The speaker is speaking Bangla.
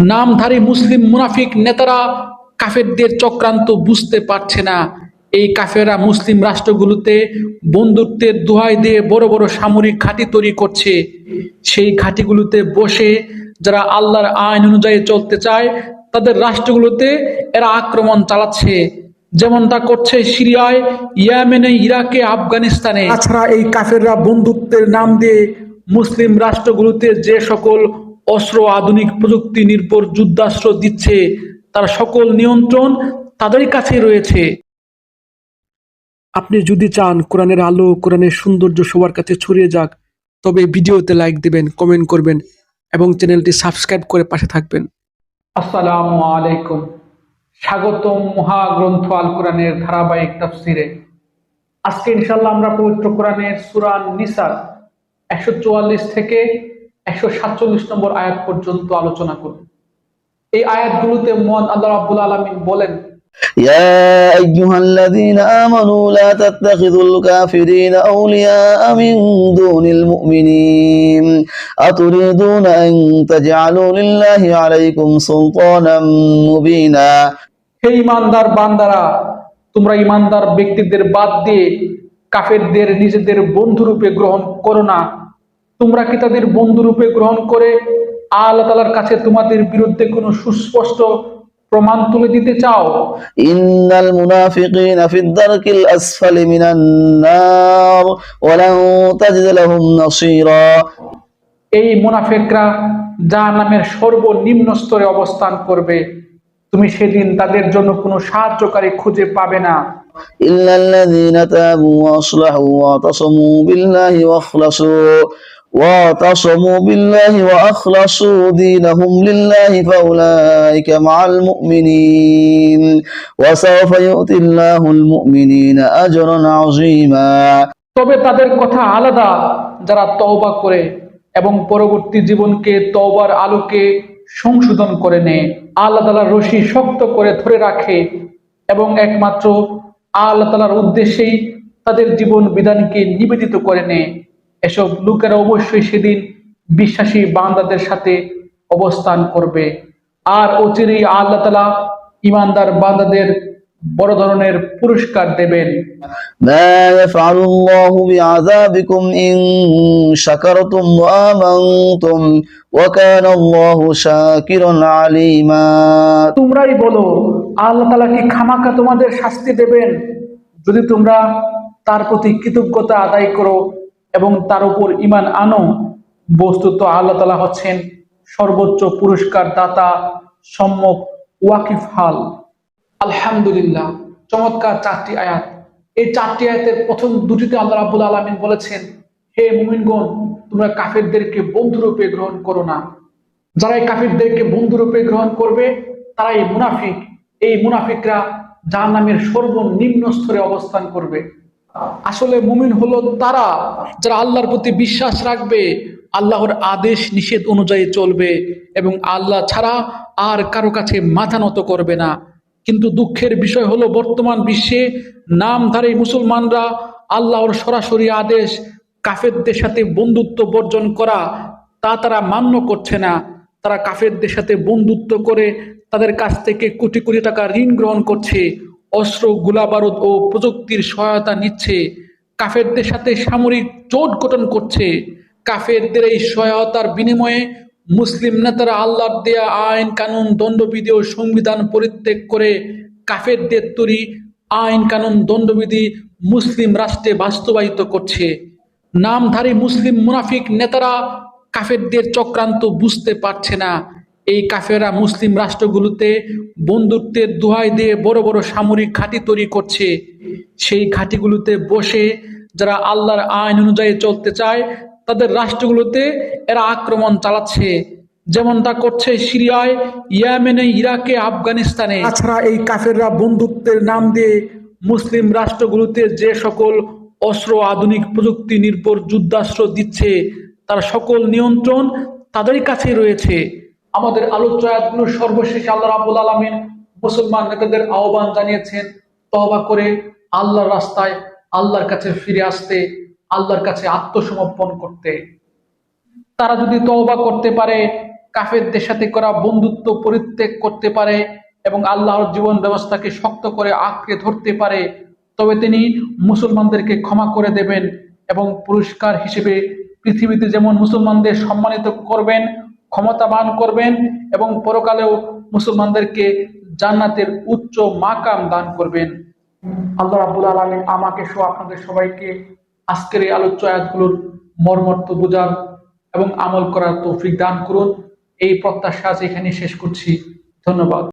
নামধারী মুসলিম মুনাফিক নেতারা কাফেরদের চক্রান্ত বুঝতে পারছে না। এই কাফেরা মুসলিম রাষ্ট্রগুলোতে বন্ধুত্বের দোহাই দিয়ে বড় বড় সামরিক ঘাঁটি তৈরি করছে। সেই ঘাঁটিগুলোতে বসে যারা আল্লাহর আইন অনুযায়ী চলতে চায়, তাদের রাষ্ট্রগুলোতে এরা আক্রমণ চালাচ্ছে। যেমনটা করছে সিরিয়ায়, ইয়েমেনে, ইরাকে, আফগানিস্তানে। তাছাড়া এই কাফেররা বন্ধুত্বের নাম দিয়ে মুসলিম রাষ্ট্রগুলোতে যে সকল অস্ত্র আধুনিক প্রযুক্তি নির্ভর যুদ্ধাস্ত্র দিচ্ছে তার সকল নিয়ন্ত্রণ তাদের কাছে রয়েছে। আপনি যদি চান কোরআনের আলো, কোরআনের সৌন্দর্য সবার কাছে ছড়িয়ে যাক, তবে ভিডিওতে লাইক দিবেন, কমেন্ট করবেন এবং চ্যানেলটি সাবস্ক্রাইব করে পাশে থাকবেন। আসসালামু আলাইকুম। স্বাগতম মহাগ্রন্থ আল কোরআনের ধারাবাহিক তাফসিরে। আজকে ইনশাল্লাহ আমরা পবিত্র কোরআনের সুরান নিসার একশো চুয়াল্লিশ থেকে একশো সাতচল্লিশ নম্বর আয়াত পর্যন্ত আলোচনা করব এই আয়াতগুলোতে মন আল্লাহ রাব্বুল আলামিন বলেন يا أيها الذين آمنوا لا تتخذوا الكافرين أولياء من دون المؤمنين أتريدون أن تجعلوا لله عليكم سلطانا مبينا হে ইমানদার বান্দারা তোমরা ইমানদার ব্যক্তিদের বাদ দিয়ে কাফেরদের নিজেদের বন্ধুরূপে গ্রহণ করো না তোমরা কি তাদের বন্ধুরূপে গ্রহণ করে আল্লাহ তালার কাছে তোমাদের বিরুদ্ধে কোনো সুস্পষ্ট প্রমাণ তুলে দিতে চাও? ইন্নাল মুনাফিকিন ফিদ দারকিল আসফালি মিনান নার ওয়া লাহুম নাসীরা। এই মুনাফিকরা জাহান্নামের সর্বনিম্ন স্তরে অবস্থান করবে। তুমি সেদিন তাদের জন্য কোনো সাহায্যকারী খুঁজে পাবে না। ইল্লাল্লাযীনা তাবু ওয়া আসলাহু ওয়া তাসামু বিল্লাহি ওয়া واعتصموا بالله وأخلصوا دينهم لله فأولئك مع المؤمنين وسوف يؤتي الله المؤمنين أجرا عظيما তবে তাদের কথা আলাদা যারা তওবা করে এবং পরবর্তী জীবনকে তওবার আলোকে সংশোধন করে নেয় আল্লাহ তালার রশি শক্ত করে ধরে রাখে এবং একমাত্র আল্লাহ তালার উদ্দেশ্যেই তাদের জীবন বিধানকে নিবেদিত করে নেয় এসব লোকেরা অবশ্যই সেদিন বিশ্বাসী বান্দাদের সাথে অবস্থান করবে। আর অচিরেই আল্লাহ তালা ইমানদার বান্দাদের বড় ধরনের পুরস্কার দেবেন। তোমরাই বলো আল্লাহ তালা কি খামাকা তোমাদের শাস্তি দেবেন? যদি তোমরা তার প্রতি কৃতজ্ঞতা আদায় করো এবং তার উপর ইমান আনো। বস্তুত আল্লাহ তালা হচ্ছেন সর্বোচ্চ পুরস্কার দাতা সম্যক ওয়াকিফ হাল। আলহামদুলিল্লাহ, চমৎকার চারটি আয়াত। এই চারটি আয়াতের প্রথম দুটিতে আল্লাহ রাবুল আলমিন বলেছেন, হে মুমিনগণ, তোমরা কাফেরদেরকে বন্ধুরূপে গ্রহণ করো না। যারা এই কাফিরদেরকে বন্ধুরূপে গ্রহণ করবে, তারাই মুনাফিক। এই মুনাফিকরা যার নামের সর্বনিম্ন স্তরে অবস্থান করবে। আসলে মুমিন হলো তারা যারা আল্লাহর প্রতি বিশ্বাস রাখবে, আল্লাহর আদেশ নিষেধ অনুযায়ী চলবে এবং আল্লাহ ছাড়া আর কারও কাছে মাথা নত করবে না। কিন্তু দুঃখের বিষয় হলো বর্তমান বিশ্বে নামধারী মুসলমানরা আল্লাহর সরাসরি আদেশ, কাফেরদের সাথে বন্ধুত্ব বর্জন করা, তা তারা মান্য করছে না। তারা কাফেরদের সাথে বন্ধুত্ব করে তাদের কাছ থেকে কোটি কোটি টাকা ঋণ গ্রহণ করছে। অস্ত্র, গোলাবারুদ ও প্রযুক্তির সহায়তা নিচ্ছে। কাফেরদের সাথে সামরিক জোট গঠন করছে। কাফেরদের এই সহায়তার বিনিময়ে মুসলিম নেতারা আল্লাহর দেয়া আইন, কানুন, দণ্ডবিধি ও সংবিধান পরিত্যাগ করে কাফেরদের তৈরি আইন, কানুন, দণ্ডবিধি মুসলিম রাষ্ট্রে বাস্তবায়িত করছে। নামধারী মুসলিম মুনাফিক নেতারা কাফেরদের চক্রান্ত বুঝতে পারছে না। এই কাফেরা মুসলিম রাষ্ট্রগুলোতে বন্ধুত্বের দোহাই দিয়ে বড় বড় সামরিক ঘাঁটি তৈরি করছে। সেই ঘাঁটিগুলোতে বসে যারা আল্লাহর আইন অনুযায়ী চলতে চায়, তাদের রাষ্ট্রগুলোতে এরা আক্রমণ চালাচ্ছে। যেমনটা করছে সিরিয়ায়, ইয়েমেনে, ইরাকে, আফগানিস্তানে। তাছাড়া এই কাফেররা বন্ধুত্বের নাম দিয়ে মুসলিম রাষ্ট্রগুলোতে যে সকল অস্ত্র, আধুনিক প্রযুক্তি, নির্ভর যুদ্ধাস্ত্র দিচ্ছে, তার সকল নিয়ন্ত্রণ তাদের কাছে রয়েছে। আমাদের আলোচ্য সর্বশেষ আল্লাহ রাবুল আলমিন মুসলমান নেতাদের আহ্বান জানিয়েছেন তহবা করে আল্লাহর রাস্তায় আল্লাহর কাছে ফিরে আসতে, আল্লাহর কাছে আত্মসমর্পণ করতে। তারা যদি তওবা করতে পারে, কাফেরদের সাথে করা বন্ধুত্ব পরিত্যাগ করতে পারে এবং আল্লাহর জীবন ব্যবস্থাকে শক্ত করে আঁকড়ে ধরতে পারে, তবে তিনি মুসলমানদেরকে ক্ষমা করে দেবেন এবং পুরস্কার হিসেবে পৃথিবীতে যেমন মুসলমানদের সম্মানিত করবেন ক্ষমতাবান করবেন এবং পরকালেও মুসলমানদেরকে জান্নাতের উচ্চ মাকাম দান করবেন। আল্লাহ রাবুল আলমী আমাকে সহ আপনাদের সবাইকে আজকের এই আলোচ্য আয়াতগুলোর মর্মর্থ বোঝার এবং আমল করার তৌফিক দান করুন। এই প্রত্যাশা আজ এখানে শেষ করছি। ধন্যবাদ।